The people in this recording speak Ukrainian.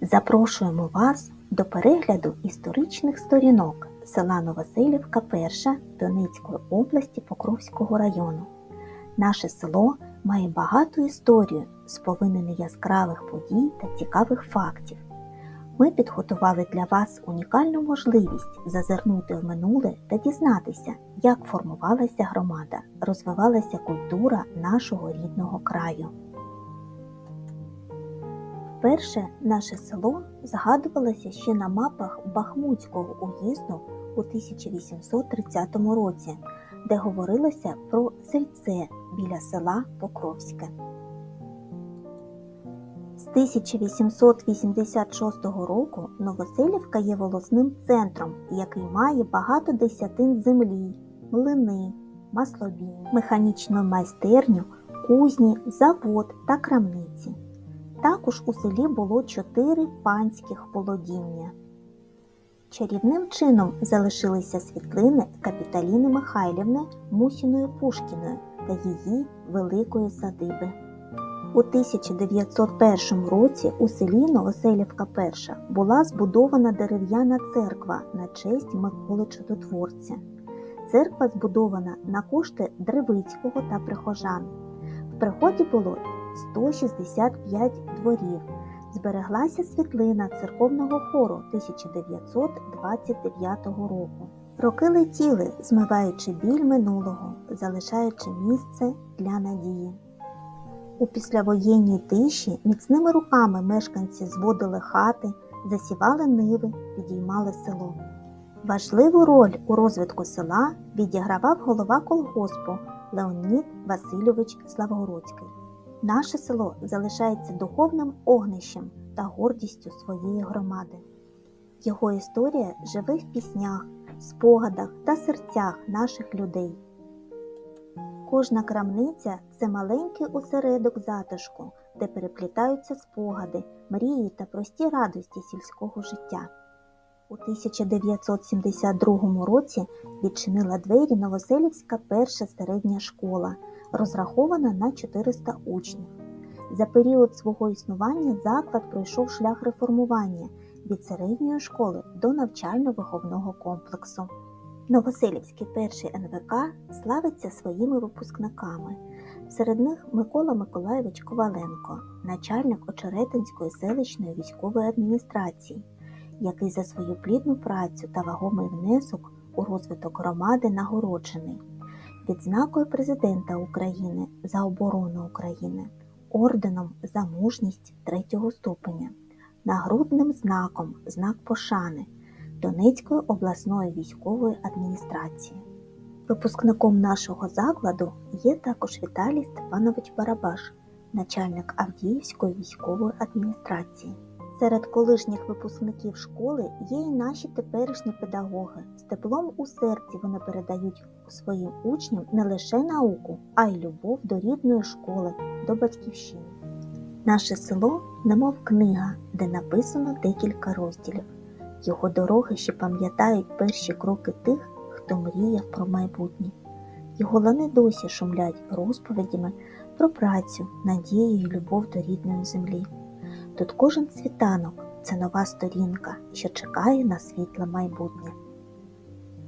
Запрошуємо вас до перегляду історичних сторінок села Новоселівка Перша Донецької області Покровського району. Наше село має багату історію, сповинене яскравих подій та цікавих фактів. Ми підготували для вас унікальну можливість зазирнути в минуле та дізнатися, як формувалася громада, розвивалася культура нашого рідного краю. Вперше наше село згадувалося ще на мапах Бахмутського уїзду у 1830 році, де говорилося про сельце біля села Покровське. З 1886 року Новоселівка є волосним центром, який має багато десятин землі, млини, маслобій, механічну майстерню, кузні, завод та крамниці. Також у селі було чотири панських володіння. Чарівним чином залишилися світлини Капіталіни Михайлівни Мусіної Пушкіної та її великої садиби. У 1901 році у селі Новоселівка I була збудована дерев'яна церква на честь Миколи Чудотворця. Церква збудована на кошти Древицького та прихожан. В приході було 165 дворів. Збереглася світлина церковного хору 1929 року. Роки летіли, змиваючи біль минулого, залишаючи місце для надії. У післявоєнній тиші міцними руками мешканці зводили хати, засівали ниви, підіймали село. Важливу роль у розвитку села відігравав голова колгоспу Леонід Васильович Славгородський. Наше село залишається духовним огнищем та гордістю своєї громади. Його історія живе в піснях, спогадах та серцях наших людей. Кожна крамниця це маленький осередок затишку, де переплітаються спогади, мрії та прості радості сільського життя. У 1972 році відчинила двері Новоселівська перша середня школа, розрахована на 400 учнів. За період свого існування заклад пройшов шлях реформування від середньої школи до навчально-виховного комплексу. Новоселівський перший НВК славиться своїми випускниками. Серед них Микола Миколайович Коваленко, начальник Очеретинської селищної військової адміністрації, який за свою плідну працю та вагомий внесок у розвиток громади нагороджений відзнакою Президента України за оборону України, орденом за мужність третього ступеня, нагрудним знаком знак пошани Донецької обласної військової адміністрації. Випускником нашого закладу є також Віталій Степанович Барабаш, начальник Авдіївської військової адміністрації. Серед колишніх випускників школи є і наші теперішні педагоги. З теплом у серці вони передають своїм учням не лише науку, а й любов до рідної школи, до батьківщини. Наше село немов книга, де написано декілька розділів. Його дороги ще пам'ятають перші кроки тих, хто мріяв про майбутнє. Його лани досі шумлять розповідями про працю, надію і любов до рідної землі. Тут кожен світанок це нова сторінка, що чекає на світле майбутнє.